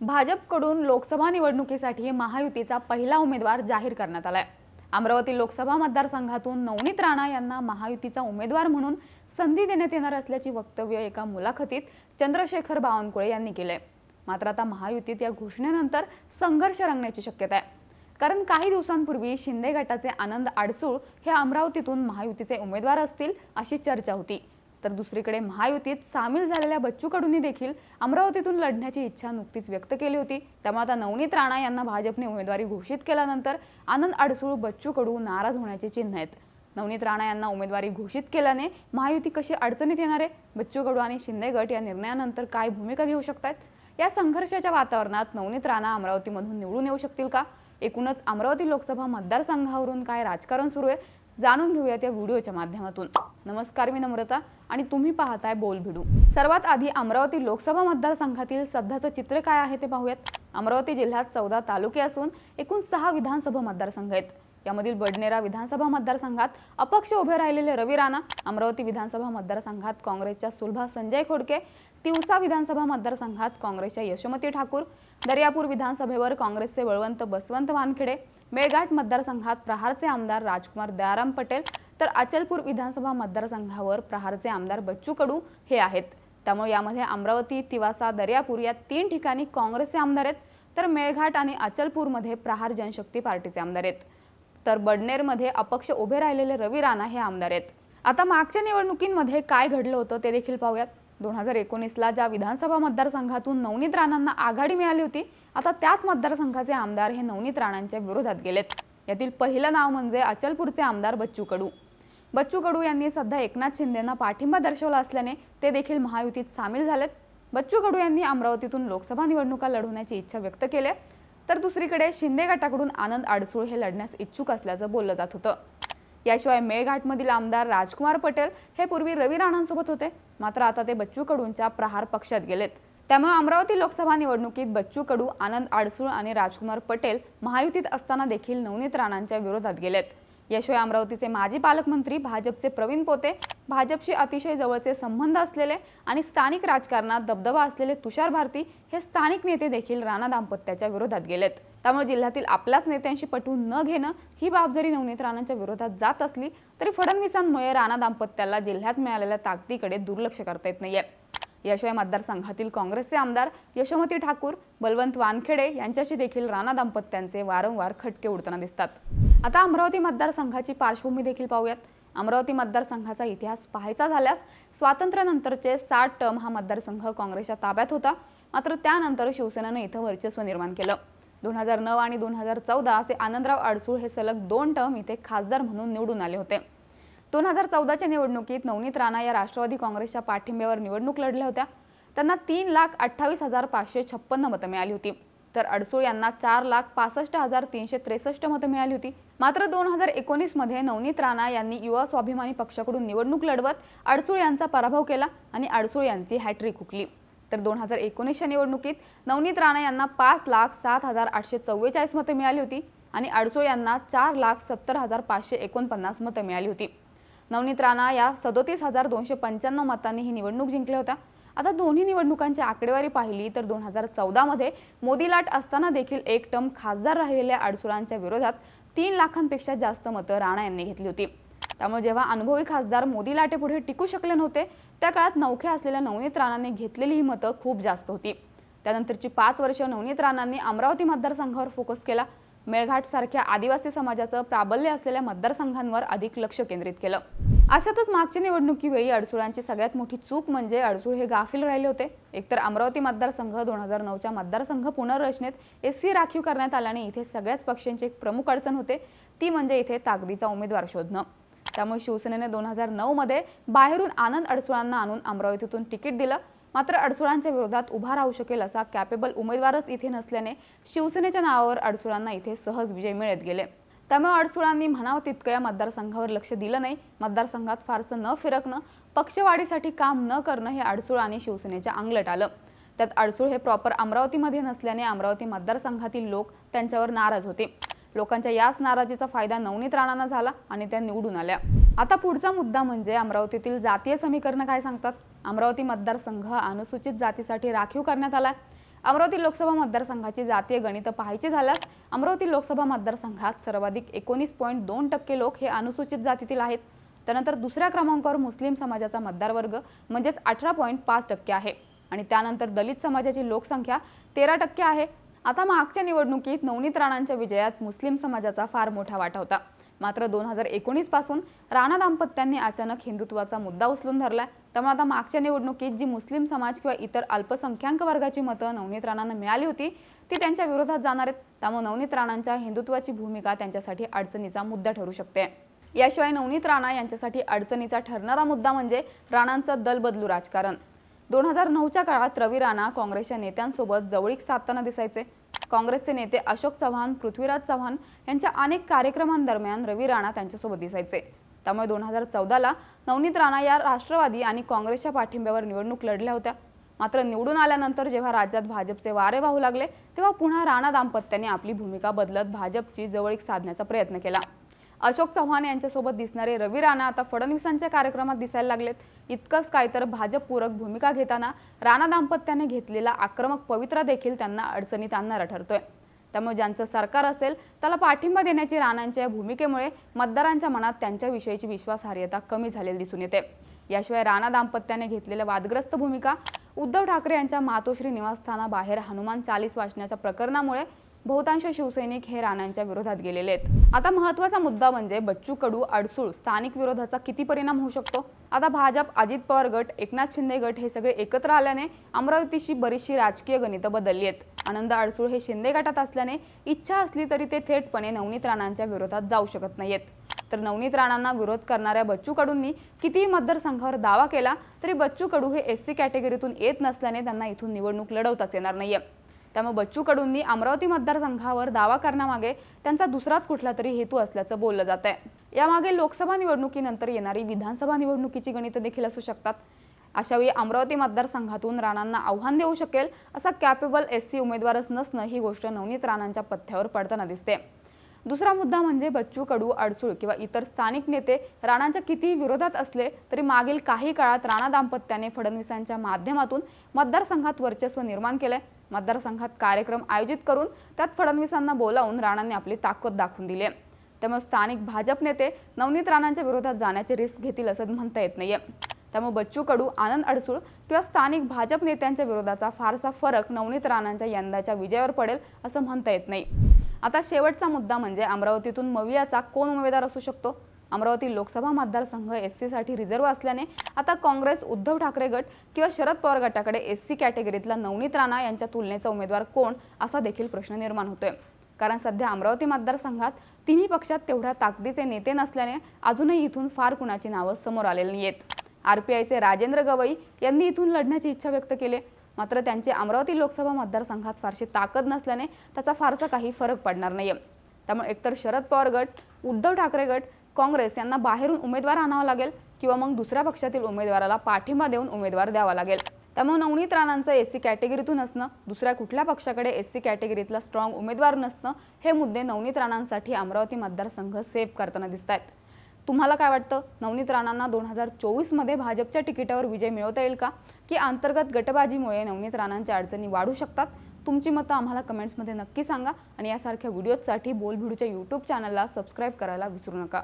भाजपकडून लोकसभा निवडणुकीसाठी महायुतीचा पहिला उमेदवार जाहीर करण्यात आलाय. अमरावती लोकसभा मतदारसंघातून नवनीत राणा यांना महायुतीचा उमेदवार म्हणून संधी देण्यात येणार असल्याची वक्तव्य एका मुलाखतीत चंद्रशेखर बावनकुळे यांनी केले मात्र आता महायुतीत या घोषणेनंतर संघर्ष रंगण्याची शक्यता आहे. कारण काही दिवसांपूर्वी शिंदे गटाचे आनंद आडसूळ हे अमरावतीतून महायुतीचे उमेदवार असतील अशी चर्चा होती. तर दुसरीकडे महायुतीत सामील झालेल्या बच्चू कडूंनी देखील अमरावतीतून लढण्याची इच्छा नुकतीच व्यक्त केली होती. त्यामुळे आता नवनीत राणा यांना भाजपने उमेदवारी घोषित केल्यानंतर आनंद अडसूळ बच्चू कडू नाराज होण्याचे चिन्ह आहेत. नवनीत राणा यांना उमेदवारी घोषित केल्याने महायुती कशी अडचणीत येणार आहे? बच्चू कडू आणि शिंदे गट या निर्णयानंतर काय भूमिका घेऊ शकतात या संघर्षाच्या वातावरणात नवनीत राणा अमरावतीमधून निवडून येऊ शकतील का? एकूणच अमरावती लोकसभा मतदारसंघावरून काय राजकारण सुरू आहे जाणून घेऊयात या व्हिडिओच्या माध्यमातून. नमस्कार मी नम्रता आणि तुम्ही पाहताय बोल भिडू. सर्वात आधी अमरावती लोकसभा मतदारसंघातील सध्याचं चित्र काय आहे ते पाहूयात. अमरावती जिल्ह्यात चौदा तालुके असून एकूण सहा विधानसभा मतदारसंघ आहेत. यामधील बडनेरा विधानसभा मतदारसंघात अपक्ष उभे राहिलेले रवी राणा अमरावती विधानसभा मतदारसंघात काँग्रेसच्या सुलभा संजय खोडके तिवसा विधानसभा मतदारसंघात काँग्रेसच्या यशोमती ठाकूर दर्यापूर विधानसभेवर काँग्रेसचे बळवंत बसवंत वानखेडे मेळघाट मतदारसंघात प्रहारचे आमदार राजकुमार दयाराम पटेल तर अचलपूर विधानसभा मतदारसंघावर प्रहारचे आमदार बच्चू कडू हे आहेत. त्यामुळे यामध्ये अमरावती तिवासा दर्यापूर या तीन ठिकाणी काँग्रेसचे आमदार आहेत तर मेळघाट आणि अचलपूरमध्ये प्रहार जनशक्ती पार्टीचे आमदार आहेत. तर बडनेरमध्ये अपक्ष उभे राहिलेले रवी राणा हे आमदार आहेत. आता मागच्या निवडणुकींमध्ये काय घडलं होतं ते देखील पाहूयात. दोन हजार एकोणीसला ज्या विधानसभा मतदारसंघातून नवनीत राणांना आघाडी मिळाली होती आता त्याच मतदारसंघाचे आमदार हे नवनीत राणांच्या विरोधात गेलेत. यातील पहिलं नाव म्हणजे अचलपूरचे आमदार बच्चू कडू. बच्चू कडू यांनी सध्या एकनाथ शिंदेना पाठिंबा दर्शवला असल्याने ते देखील महायुतीत सामील झालेत. बच्चू कडू यांनी अमरावतीतून लोकसभा निवडणुका लढवण्याची इच्छा व्यक्त केली तर दुसरीकडे शिंदे गटाकडून आनंद आडसूळ हे लढण्यास इच्छुक असल्याचं बोललं जात होतं. याशिवाय मेळघाटमधील आमदार राजकुमार पटेल हे पूर्वी रवी राणांसोबत होते. मात्र आता ते बच्चू कडूंच्या प्रहार पक्षात गेलेत. त्यामुळे अमरावती लोकसभा निवडणुकीत बच्चू कडू आनंद आडसूळ आणि राजकुमार पटेल महायुतीत असताना देखील नवनीत राणांच्या विरोधात गेलेत. याशिवाय अमरावतीचे माजी पालकमंत्री भाजपचे प्रवीण पोते भाजपशी अतिशय जवळचे संबंध असलेले आणि स्थानिक राजकारणात दबदबा असलेले तुषार भारती हे स्थानिक नेते देखील राणा दाम्पत्याच्या विरोधात गेलेत. त्यामुळे जिल्ह्यातील आपल्याच नेत्यांशी पटवून न घेणं ही बाब जरी नवनीत राणांच्या विरोधात जात असली तरी फडणवीसांमुळे राणा दाम्पत्याला जिल्ह्यात मिळालेल्या ताकदीकडे दुर्लक्ष करता येत नाहीये. याशिवाय मतदारसंघातील काँग्रेसचे आमदार यशोमती ठाकूर बलवंत वानखेडे यांच्याशी देखील राणा दाम्पत्यांचे वारंवार खटके उडताना दिसतात. आता अमरावती मतदारसंघाची पार्श्वभूमी देखील पाहूयात. अमरावती मतदारसंघाचा इतिहास पाहायचा झाल्यास स्वातंत्र्यानंतरचे साठ टर्म हा मतदारसंघ काँग्रेसच्या ताब्यात होता. मात्र त्यानंतर शिवसेनेनं इथं वर्चस्व निर्माण केलं. दोन हजार नऊ आणि दोन हजार चौदा असे आनंदराव अडसूळ हे सलग दोन टर्म इथे खासदार म्हणून निवडून आले होते. दोन हजार चौदाच्या निवडणुकीत नवनीत राणा या राष्ट्रवादी काँग्रेसच्या पाठिंब्यावर निवडणूक लढल्या होत्या. त्यांना तीन लाख अठ्ठावीस हजार पाचशे छप्पन्न मतं मिळाली होती. तर अडसूळ यांना चार लाख पासष्ट हजार तीनशे त्रेसष्ट मतं मिळाली होती. मात्र दोन हजार एकोणीसमध्ये नवनीत राणा यांनी युवा स्वाभिमानी पक्षाकडून निवडणूक लढवत अडसूळ यांचा पराभव केला आणि अडसूळ यांची हॅट्रिक हुकली. तर दोन हजार एकोणीसच्या निवडणुकीत नवनीत राणा यांना पाच लाख सात हजार आठशे चव्वेचाळीस मतं मिळाली होती आणि अडसूळ यांना चार लाख सत्तर हजार पाचशे एकोणपन्नास मतं मिळाली होती. नवनीत राणा या सदोतीस हजार दोनशे पंच्याण्णव मतांनी ही निवडणूक जिंकल्या होत्या. आता दोन्ही निवडणुकांची आकडेवारी पाहिली तर दोन हजार चौदामध्ये मोदी लाट असताना देखील एक टर्म खासदार राहिलेल्या अडसुळांच्या विरोधात तीन लाखांपेक्षा जास्त मतं राणा यांनी घेतली होती. त्यामुळे जेव्हा अनुभवी खासदार मोदी लाटेपुढे टिकू शकले नव्हते त्या काळात नौख्या असलेल्या नवनीत राणांनी घेतलेली ही मतं खूप जास्त होती. त्यानंतरची पाच वर्ष नवनीत राणांनी अमरावती मतदारसंघावर फोकस केला. मेळघाटसारख्या आदिवासी समाजाचं प्राबल्य असलेल्या मतदारसंघांवर अधिक लक्ष केंद्रित केलं. अशातच मागच्या निवडणुकीवेळी अडसुळांची सगळ्यात मोठी चूक म्हणजे अडसूळ हे गाफील राहिले होते. एकतर अमरावती मतदारसंघ दोन हजार नऊच्या मतदारसंघ पुनर्रचनेत एस सी राखीव करण्यात आल्याने इथे सगळ्याच पक्षांची एक प्रमुख अडचण होते. ती म्हणजे इथे ताकदीचा उमेदवार शोधणं. त्यामुळे शिवसेनेने दोन हजार नऊमध्ये बाहेरून आनंद अडसुळांना आणून अमरावतीतून तिकीट दिलं. मात्र अडसुळांच्या विरोधात उभा राहू शकेल असा कॅपेबल उमेदवारच इथे नसल्याने शिवसेनेच्या नावावर अडसुळांना इथे सहज विजय मिळत गेले. त्यामुळे अडसुळांनी म्हणावं तितकं या मतदारसंघावर लक्ष दिलं नाही. मतदारसंघात फारसं न फिरकणं पक्षवाढीसाठी काम न करणं हे अडसूळ आणि शिवसेनेच्या अंगलट आलं. त्यात अडसूळ हे प्रॉपर अमरावतीमध्ये नसल्याने अमरावती मतदारसंघातील लोक त्यांच्यावर नाराज होते. लोकांच्या याच नाराजीचा फायदा नवनीत राणांना झाला आणि त्या निवडून आल्या. आता पुढचा मुद्दा म्हणजे अमरावतीतील जातीय समीकरणं काय सांगतात? अमरावती मतदारसंघ अनुसूचित जातीसाठी राखीव करण्यात आला अमरावती लोकसभा मतदारसंघाची जातीय गणितं पाहायची झाल्यास अमरावती लोकसभा मतदारसंघात सर्वाधिक एकोणीस पॉईंट दोन टक्के लोक हे अनुसूचित जातीतील आहेत. त्यानंतर दुसऱ्या क्रमांकावर मुस्लिम समाजाचा मतदारवर्ग म्हणजेच अठरा पॉईंट पाच टक्के आहे. आणि त्यानंतर दलित समाजाची लोकसंख्या तेरा टक्के आहे. आता मागच्या निवडणुकीत नवनीत राणांच्या विजयात मुस्लिम समाजाचा फार मोठा वाटा होता. मात्र दोन हजार एकोणीसपासून राणा दाम्पत्यांनी अचानक हिंदुत्वाचा मुद्दा उचलून धरलाय. त्यामुळे आता मागच्या निवडणुकीत जी मुस्लिम समाज किंवा इतर अल्पसंख्याक वर्गाची मतं नवनीत राणांना मिळाली होती ती त्यांच्या विरोधात जाणार आहेत. त्यामुळे नवनीत राणांच्या हिंदुत्वाची भूमिका त्यांच्यासाठी अडचणीचा मुद्दा ठरू शकते. याशिवाय नवनीत राणा यांच्यासाठी अडचणीचा ठरणारा मुद्दा म्हणजे राणांचं दल बदलू राजकारण. दोन हजार नऊच्या काळात रवी राणा काँग्रेसच्या नेत्यांसोबत जवळीक साधताना दिसायचे. काँग्रेसचे नेते अशोक चव्हाण पृथ्वीराज चव्हाण यांच्या अनेक कार्यक्रमांदरम्यान रवी राणा त्यांच्यासोबत दिसायचे. त्यामुळे दोन हजार चौदाला नवनीत राणा या राष्ट्रवादी आणि काँग्रेसच्या पाठिंब्यावर निवडणूक लढल्या होत्या. मात्र निवडून आल्यानंतर जेव्हा राज्यात भाजपचे वारे वाहू लागले तेव्हा पुन्हा राणा दाम्पत्याने आपली भूमिका बदलत भाजपची जवळीक साधण्याचा प्रयत्न केला. अशोक चव्हाण यांच्यासोबत दिसणारे रवी राणा आता फडणवीसांच्या कार्यक्रमात दिसायला लागलेत. इतकंच काय तर भाजपपूरक भूमिका घेताना राणा दाम्पत्याने घेतलेला आक्रमक पवित्रा देखील त्यांना अडचणीत आणणारा ठरतोय. त्यामुळे ज्यांचं सरकार असेल त्याला पाठिंबा देण्याची राणांच्या या भूमिकेमुळे मतदारांच्या मनात त्यांच्याविषयीची विश्वासार्हता कमी झालेली दिसून येते. याशिवाय राणा दाम्पत्याने घेतलेल्या वादग्रस्त भूमिका उद्धव ठाकरे यांच्या मातोश्री निवासस्थानाबाहेर हनुमान चालीस वाचण्याच्या प्रकरणामुळे बहुतांश शिवसैनिक हे राणांच्या विरोधात गेलेले आहेत. आता महत्त्वाचा मुद्दा म्हणजे बच्चू कडू अडसूळ स्थानिक विरोधाचा किती परिणाम होऊ शकतो? आता भाजप अजित पवार गट एकनाथ शिंदे गट हे सगळे एकत्र आल्याने अमरावतीशी बरीचशी राजकीय गणितं बदलली आहेत. आनंद अडसूळ हे शिंदे गटात असल्याने इच्छा असली तरी ते थेटपणे नवनीत राणांच्या विरोधात जाऊ शकत नाहीत तर नवनीत राणांना विरोध करणाऱ्या बच्चू कडूंनी कितीही मतदारसंघावर दावा केला तरी बच्चू कडू हे एस सी कॅटेगरीतून येत नसल्याने त्यांना इथून निवडणूक लढवताच येणार नाहीये. त्यामुळे बच्चू कडूंनी अमरावती मतदारसंघावर दावा करण्यामागे त्यांचा दुसराच कुठला तरी हेतू असल्याचं बोललं जात आहे. यामागे लोकसभा निवडणुकीनंतर येणारी विधानसभा निवडणुकीची गणितं देखील असू शकतात. अशावेळी अमरावती मतदारसंघातून राणांना आव्हान देऊ शकेल असा कॅपेबल एस सी उमेदवारच नसणं ही गोष्ट नवनीत राणांच्या पथ्यावर पडताना दिसते. दुसरा मुद्दा म्हणजे बच्चू कडू अडसूळ किंवा इतर स्थानिक नेते राणांच्या किती विरोधात असले तरी मागील काही काळात राणा दाम्पत्याने फडणवीसांच्या माध्यमातून मतदारसंघात वर्चस्व निर्माण केलंय मतदारसंघात कार्यक्रम आयोजित करून त्यात फडणवीसांना बोलावून राणांनी आपली ताकद दाखवून दिली आहे. त्यामुळे स्थानिक भाजप नेते नवनीत राणांच्या विरोधात जाण्याची रिस्क घेतील असं म्हणता येत नाहीये. त्यामुळे बच्चू कडू आनंद अडसूळ किंवा स्थानिक भाजप नेत्यांच्या विरोधाचा फारसा फरक नवनीत राणांच्या यंदाच्या विजयावर पडेल असं म्हणता येत नाही. आता शेवटचा मुद्दा म्हणजे अमरावतीतून मवियाचा कोण उमेदवार असू शकतो? अमरावती लोकसभा मतदारसंघ एस सीसाठी रिझर्व्ह असल्याने आता काँग्रेस उद्धव ठाकरे गट किंवा शरद पवार गटाकडे एस सी कॅटेगरीतला नवनीत राणा यांच्या तुलनेचा उमेदवार कोण असा देखील प्रश्न निर्माण होतोय. कारण सध्या अमरावती मतदारसंघात तिन्ही पक्षात तेवढ्या ताकदीचे नेते नसल्याने अजूनही इथून फार कुणाची नावं समोर आलेली नाहीत आयचे राजेंद्र गवई यांनी इथून लढण्याची इच्छा व्यक्त केली मात्र त्यांचे अमरावती लोकसभा मतदारसंघात फारशी ताकद नसल्याने त्याचा फारसा काही फरक पडणार नाही त्यामुळे एकतर शरद पवार गट उद्धव ठाकरे गट काँग्रेस यांना बाहेरून उमेदवार आणावा लागेल किंवा मग दुसऱ्या पक्षातील उमेदवाराला पाठिंबा देऊन उमेदवार द्यावा लागेल. त्यामुळे नवनीत राणांचं एस सी कॅटेगरीतून असणं दुसऱ्या कुठल्या पक्षाकडे एस सी कॅटेगरीतला स्ट्रॉंग उमेदवार नसणं हे मुद्दे नवनीत राणांसाठी अमरावती मतदारसंघ सेव्ह करताना दिसत आहेत तुम्हाला काय वाटतं? नवनीत राणांना दोन हजार चोवीसमध्ये भाजपच्या तिकिटावर विजय मिळवता येईल का? की अंतर्गत गटबाजीमुळे नवनीत राणांच्या अडचणी वाढू शकतात? तुमची मतं आम्हाला कमेंट्समध्ये नक्की सांगा आणि यासारख्या व्हिडिओजसाठी बोलभिडूच्या यूट्यूब चॅनलला सबस्क्राईब करायला विसरू नका.